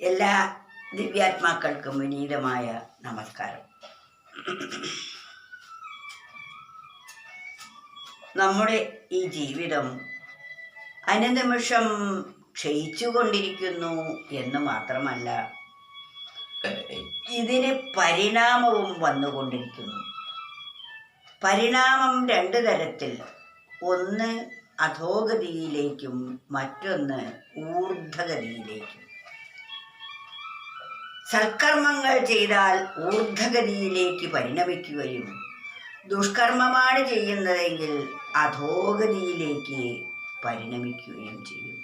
എല്ലാ ദിവ്യാത്മാക്കൾക്കും വിനീതമായ നമസ്കാരം. നമ്മുടെ ഈ ജീവിതം അനുനിമിഷം ക്ഷയിച്ചുകൊണ്ടിരിക്കുന്നു എന്ന് മാത്രമല്ല ഇതിന് പരിണാമവും വന്നുകൊണ്ടിരിക്കുന്നു. പരിണാമം രണ്ട് തരത്തിൽ ഒന്ന് അധോഗതിയിലേക്കും മറ്റൊന്ന് ഊർധഗതിയിലേക്കും സൽക്കർമ്മങ്ങൾ ചെയ്താൽ ഊർധഗതിയിലേക്ക് പരിണമിക്കുകയും ദുഷ്കർമ്മമാണ് ചെയ്യുന്നതെങ്കിൽ അധോഗതിയിലേക്ക് പരിണമിക്കുകയും ചെയ്യും.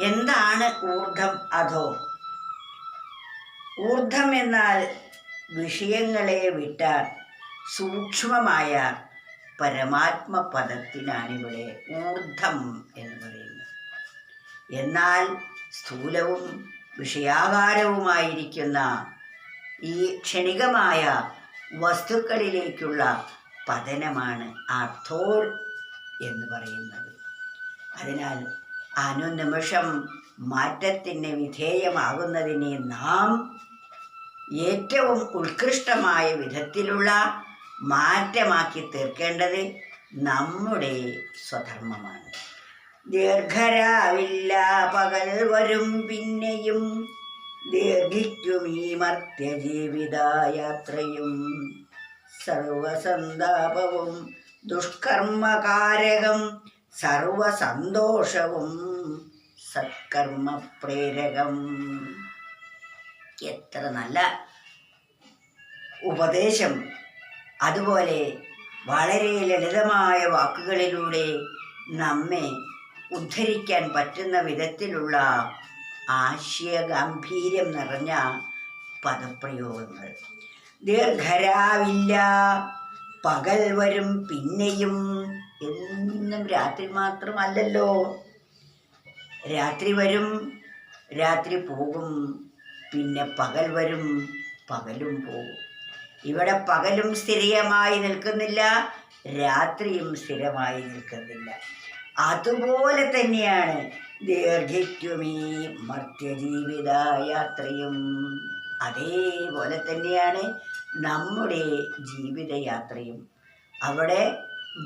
എന്താണ് ഊർധം അധോ? ഊർധം എന്നാൽ വിഷയങ്ങളെ വിട്ട സൂക്ഷ്മമായ പരമാത്മ പദത്തിനാണിവിടെ ഊർധം എന്ന് പറയുന്നത്. എന്നാൽ സ്ഥൂലവും വിഷയാകാരവുമായിരിക്കുന്ന ഈ ക്ഷണികമായ വസ്തുക്കളിലേക്കുള്ള പതനമാണ് ആർത്തോൾ എന്ന് പറയുന്നത്. അതിനാൽ അനുനിമിഷം മാറ്റത്തിന് വിധേയമാകുന്നതിനെ നാം ഏറ്റവും ഉത്കൃഷ്ടമായ വിധത്തിലുള്ള മാറ്റമാക്കി തീർക്കേണ്ടത് നമ്മുടെ സ്വധർമ്മമാണ്. ദീർഘരാവില്ല പകൽ വരും പിന്നെയും. ദീർഘിക്കും ഈ മർത്യജീവിതായാത്രയും. സർവസന്താപവും ദുഷ്കർമ്മകാരകം സർവസന്തോഷവും സത്കർമ്മ പ്രേരകം എത്ര നല്ല ഉപദേശം. അതുപോലെ വളരെ ലളിതമായ വാക്കുകളിലൂടെ നമ്മെ ഉദ്ധരിക്കാൻ പറ്റുന്ന വിധത്തിലുള്ള ആശയഗാംഭീര്യം നിറഞ്ഞ പദപ്രയോഗങ്ങൾ. ദീർഘരാവില്ല പകൽ വരും പിന്നെയും എന്നും രാത്രി മാത്രമല്ലല്ലോ. രാത്രി വരും രാത്രി പോകും പിന്നെ പകൽ വരും പകലും പോകും. ഇവിടെ പകലും സ്ഥിരമായി നിൽക്കുന്നില്ല രാത്രിയും സ്ഥിരമായി നിൽക്കുന്നില്ല. അതുപോലെ തന്നെയാണ് ദീർഘിക്കുമീ മർത്യജീവിത യാത്രയും അതേപോലെ തന്നെയാണ് നമ്മുടെ ജീവിതയാത്രയും. അവിടെ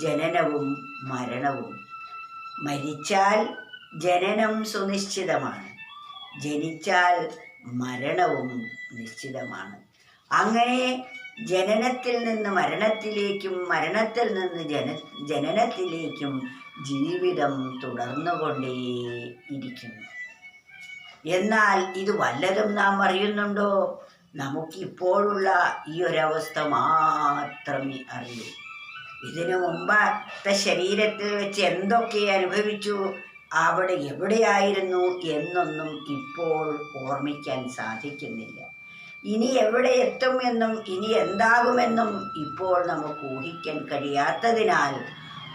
ജനനവും മരണവും. മരിച്ചാൽ ജനനം സുനിശ്ചിതമാണ്. ജനിച്ചാൽ മരണവും നിശ്ചിതമാണ്. അങ്ങനെ ജനനത്തിൽ നിന്ന് മരണത്തിലേക്കും മരണത്തിൽ നിന്ന് ജന ജനനത്തിലേക്കും ജീവിതം തുടർന്നുകൊണ്ടേ ഇരിക്കുന്നു. എന്നാൽ ഇത് വല്ലതും നാം അറിയുന്നുണ്ടോ? നമുക്കിപ്പോഴുള്ള ഈ ഒരവസ്ഥ മാത്രമേ അറിയൂ. ഇതിനു മുമ്പത്തെ ശരീരത്തിൽ വെച്ച് എന്തൊക്കെ അനുഭവിച്ചു? അവിടെ എവിടെയായിരുന്നു എന്നൊന്നും ഇപ്പോൾ ഓർമ്മിക്കാൻ സാധിക്കുന്നില്ല. ഇനി എവിടെ എത്തുമെന്നും ഇനി എന്താകുമെന്നും ഇപ്പോൾ നമുക്ക് ഊഹിക്കാൻ കഴിയാത്തതിനാൽ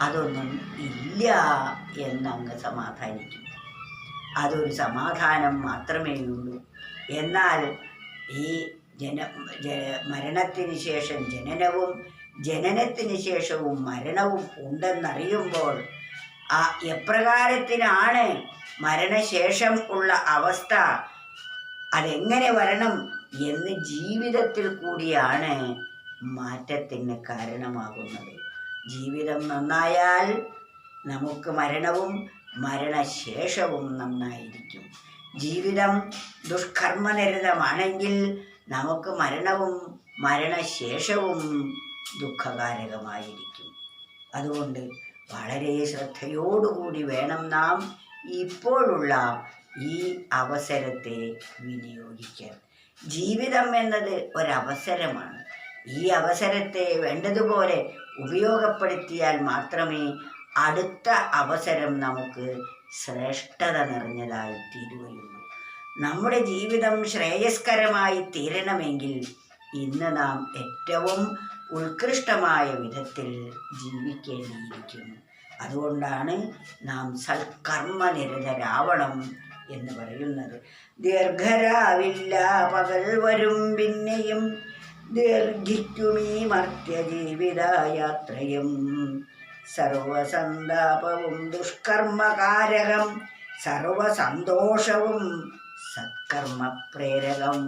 അതൊന്നും ഇല്ല എന്നങ്ങ് സമാധാനിക്കും. അതൊരു സമാധാനം മാത്രമേ ഉള്ളൂ. എന്നാൽ ഈ ജന മരണത്തിന് ശേഷം ജനനവും ജനനത്തിന് ശേഷവും മരണവും ഉണ്ടെന്നറിയുമ്പോൾ ആ എപ്രകാരത്തിനാണ് മരണശേഷം ഉള്ള അവസ്ഥ? അതെങ്ങനെ വരണം? എന്ന് ജീവിതത്തിൽ കൂടിയാണ് മാറ്റത്തിന് കാരണമാകുന്നത്. ജീവിതം നന്നായാൽ നമുക്ക് മരണവും മരണശേഷവും നന്നായിരിക്കും. ജീവിതം ദുഷ്കർമ്മനിരതമാണെങ്കിൽ നമുക്ക് മരണവും മരണശേഷവും ദുഃഖകാരകമായിരിക്കും. അതുകൊണ്ട് വളരെ ശ്രദ്ധയോടുകൂടി വേണം നാം ഇപ്പോഴുള്ള ഈ അവസരത്തെ വിനിയോഗിക്കാൻ. ജീവിതം എന്നത് ഒരവസരമാണ്. ഈ അവസരത്തെ വേണ്ടതുപോലെ ഉപയോഗപ്പെടുത്തിയാൽ മാത്രമേ അടുത്ത അവസരം നമുക്ക് ശ്രേഷ്ഠത നിറഞ്ഞതായി തീരുകയുള്ളൂ. നമ്മുടെ ജീവിതം ശ്രേയസ്കരമായി തീരണമെങ്കിൽ ഇന്ന് നാം ഏറ്റവും ഉത്കൃഷ്ടമായ വിധത്തിൽ ജീവിക്കേണ്ടിയിരിക്കുന്നു. അതുകൊണ്ടാണ് നാം സൽക്കർമ്മനിരതരാവണം എന്ന് പറയുന്നത്. ദീർഘരാവില്ല പകൽ വരും പിന്നെയും ദീർഘിക്കുമീ മർത്യ ജീവിതയാത്രയും സർവസന്താപവും ദുഷ്കർമ്മകാരകം സർവസന്തോഷവും സത്കർമ്മ പ്രേരകം